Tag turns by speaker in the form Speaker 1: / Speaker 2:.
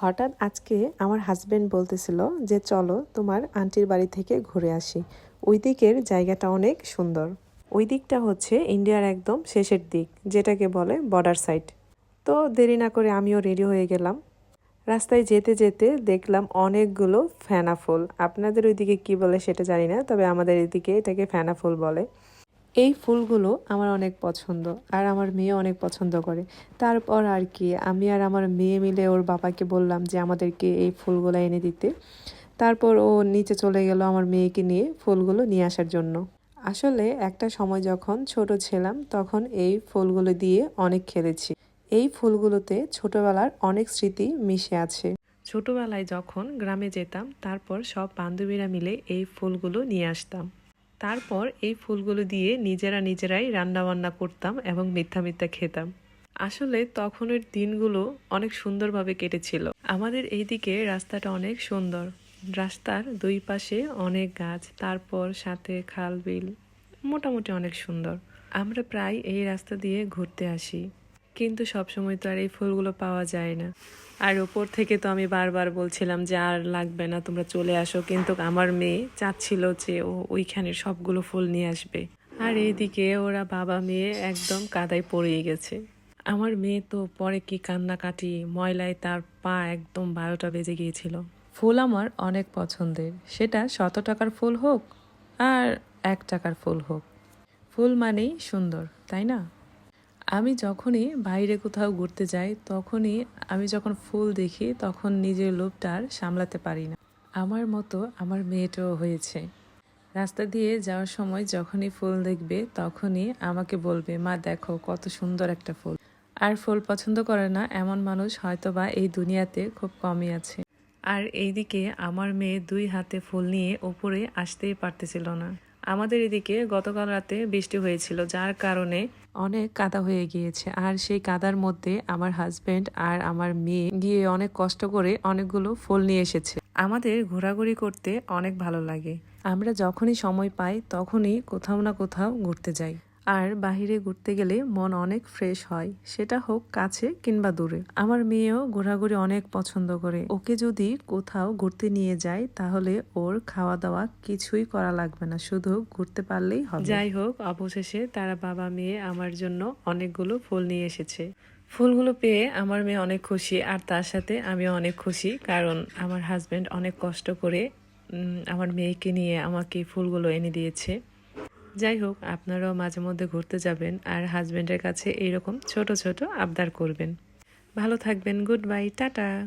Speaker 1: হঠাৎ আজকে আমার হাজব্যান্ড বলতেছিল যে, চলো তোমার আন্টির বাড়ি থেকে ঘুরে আসি। ওই দিকের জায়গাটা অনেক সুন্দর। ওই দিকটা হচ্ছে ইন্ডিয়ার একদম শেষের দিক, যেটাকে বলে বর্ডার সাইড তো দেরি না করে আমিও রেডি হয়ে গেলাম। রাস্তায় যেতে যেতে দেখলাম অনেকগুলো ফেনা ফুল। আপনাদের ওইদিকে কি বলে সেটা জানি না, তবে আমাদের এদিকে এটাকে ফেনা ফুল বলে। এই ফুলগুলো আমার অনেক পছন্দ আর আমার মেয়ে অনেক পছন্দ করে। তারপর আর কি, আমি আর আমার মেয়ে মিলে ওর বাবাকে বললাম যে আমাদেরকে এই ফুলগুলো এনে দিতে। তারপর ও নিচে চলে গেল আমার মেয়েকে নিয়ে ফুলগুলো নিয়ে আসার জন্য। আসলে একটা সময় যখন ছোট ছিলাম তখন এই ফুলগুলো দিয়ে অনেক খেলেছি। এই ফুলগুলোতে ছোটবেলার অনেক স্মৃতি মিশে আছে। ছোটবেলায় যখন গ্রামে যেতাম, তারপর সব বান্ধবীরা মিলে এই ফুলগুলো নিয়ে আসতাম। তারপর এই ফুলগুলো দিয়ে নিজেরা নিজেরাই রান্না বান্না করতাম এবং মিথ্যা মিথ্যা খেতাম। আসলে তখনের দিনগুলো অনেক সুন্দরভাবে কেটেছিল। আমাদের এইদিকে রাস্তাটা অনেক সুন্দর। রাস্তার দুই পাশে অনেক গাছ, তারপর সাথে খাল, বিল, মোটামুটি অনেক সুন্দর। আমরা প্রায় এই রাস্তা দিয়ে ঘুরতে আসি। কিন্তু সবসময় তো আর এই ফুলগুলো পাওয়া যায় না। আর ওপর থেকে তো আমি বারবার বলছিলাম যে আর লাগবে না, তোমরা চলে আসো। কিন্তু আমার মেয়ে চাচ্ছিল যে ও ওইখানের সবগুলো ফুল নিয়ে আসবে। আর এইদিকে ওরা বাবা মেয়ে একদম কাদায় পড়িয়ে গেছে। আমার মেয়ে তো পরে কি কান্নাকাটি, ময়লায় তার পা একদম বারোটা বেজে গিয়েছিল। ফুল আমার অনেক পছন্দের। সেটা শত টাকার ফুল হোক আর এক টাকার ফুল হোক। ফুল মানেই সুন্দর, তাই না? আমি যখনই বাইরে কোথাও ঘুরতে যাই, তখনই আমি যখন ফুল দেখি, তখন নিজের লোভটা আর সামলাতে পারি না। আমার মতো আমার মেয়েটাও হয়েছে। রাস্তা দিয়ে যাওয়ার সময় যখনই ফুল দেখবে, তখনই আমাকে বলবে, মা, দেখো কত সুন্দর একটা ফুল। আর ফুল পছন্দ করে না, এমন মানুষ হয়তোবা এই দুনিয়াতে খুব কমই আছে। আর এইদিকে আমার মেয়ে দুই হাতে ফুল নিয়ে ওপরে আসতেই পারতেছিল না। আমাদের এদিকে গতকাল রাতে বৃষ্টি হয়েছিল, যার কারণে অনেক কাদা হয়ে গিয়েছে। আর সেই কাদার মধ্যে আমার হাজব্যান্ড আর আমার মেয়ে গিয়ে অনেক কষ্ট করে অনেকগুলো ফুল নিয়ে এসেছে। আমাদের ঘোরাঘুরি করতে অনেক ভালো লাগে। আমরা যখনই সময় পাই, তখনই কোথাও না কোথাও ঘুরতে যাই। আর বাহিরে ঘুরতে গেলে মন অনেক ফ্রেশ হয়। সেটা হোক কাছে কিংবা দূরে। আমার মেয়েও ঘোরাঘুরি অনেক পছন্দ করে। ওকে যদি কোথাও ঘুরতে নিয়ে যায় তাহলে ওর খাওয়া দাওয়া কিছুই করা লাগবে না। শুধু ঘুরতে পারলেই হবে। যাই হোক, অবশেষে তারা বাবা মেয়ে আমার জন্য অনেকগুলো ফুল নিয়ে এসেছে। ফুলগুলো পেয়ে আমার মেয়ে অনেক খুশি, আর তার সাথে আমিও অনেক খুশি, কারণ আমার হাজব্যান্ড অনেক কষ্ট করে আমার মেয়েকে নিয়ে আমাকে ফুলগুলো এনে দিয়েছে। যাই হোক, আপনারাও মাঝে মধ্যে ঘুরতে যাবেন আর হাজব্যান্ডের কাছে এইরকম ছোট ছোট আবদার করবেন। ভালো থাকবেন গুড বাই টাটা।